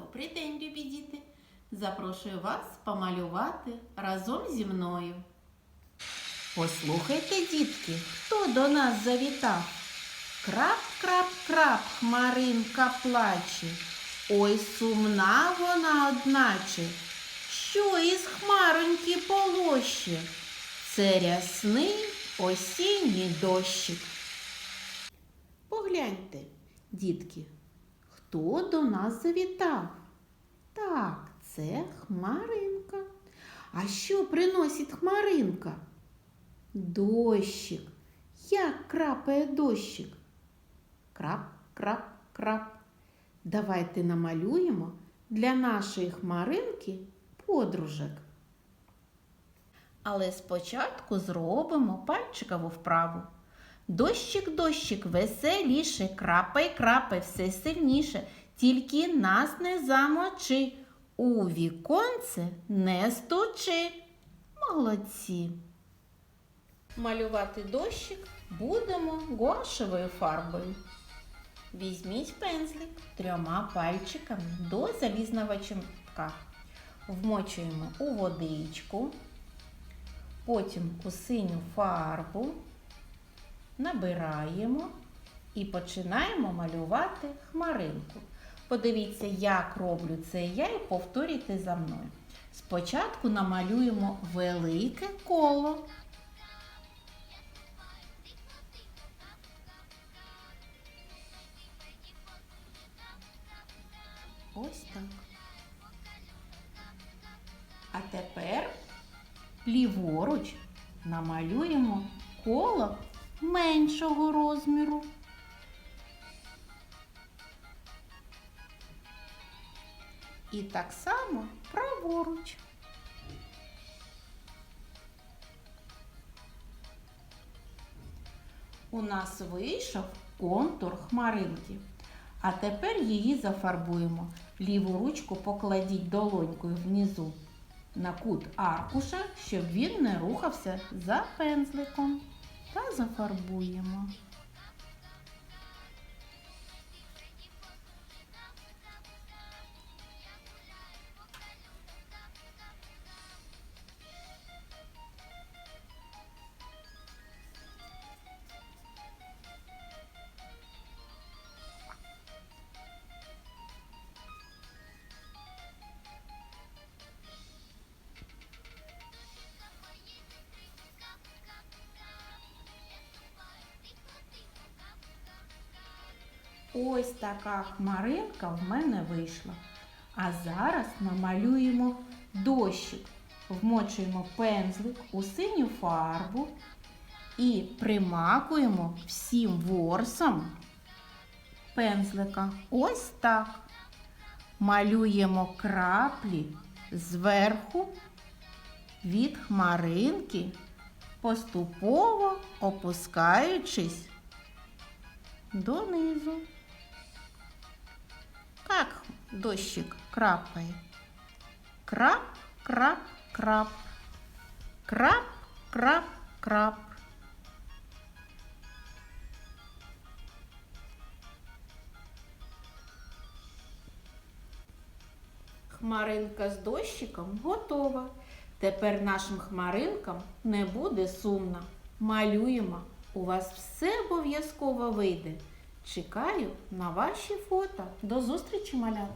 Добрий день, любі діти! Запрошую вас помалювати разом зі мною. Послухайте, дітки, хто до нас завітав? Крап, крап, крап, хмаринка плаче. Ой, сумна вона одначе. Що із хмароньки полоще? Це рясний осінній дощик. Погляньте, дітки, хто до нас завітав? Так, це хмаринка. А що приносить хмаринка? Дощик. Як крапає дощик? Крап, крап, крап. Давайте намалюємо для нашої хмаринки подружок. Але спочатку зробимо пальчикову вправу. Дощик, дощик, веселіше, крапай, крапай, все сильніше, тільки нас не замочи, у віконце не стучи. Молодці. Малювати дощик будемо гуашевою фарбою. Візьміть пензлик трьома пальчиками до залізного чимка. Вмочуємо у водичку, потім у синю фарбу набираємо і починаємо малювати хмаринку. Подивіться, як роблю це я і повторюйте за мною. Спочатку намалюємо велике коло. Ось так. А тепер ліворуч намалюємо коло меншого розміру. І так само праворуч. У нас вийшов контур хмаринки. А тепер її зафарбуємо. Ліву ручку покладіть долонькою внизу на кут аркуша, щоб він не рухався за пензликом. Зафарбуємо. Ось така хмаринка в мене вийшла. А зараз намалюємо дощик. Вмочуємо пензлик у синю фарбу і примакуємо всім ворсом пензлика. Ось так. Малюємо краплі зверху від хмаринки, поступово опускаючись донизу. Как дощик крапає? Крап, крап, крап. Крап, крап, крап. Хмаринка з дощиком готова. Тепер нашим хмаринкам не буде сумно. Малюємо. У вас все обов'язково вийде. Чекаю на ваші фото. До зустрічі, малята!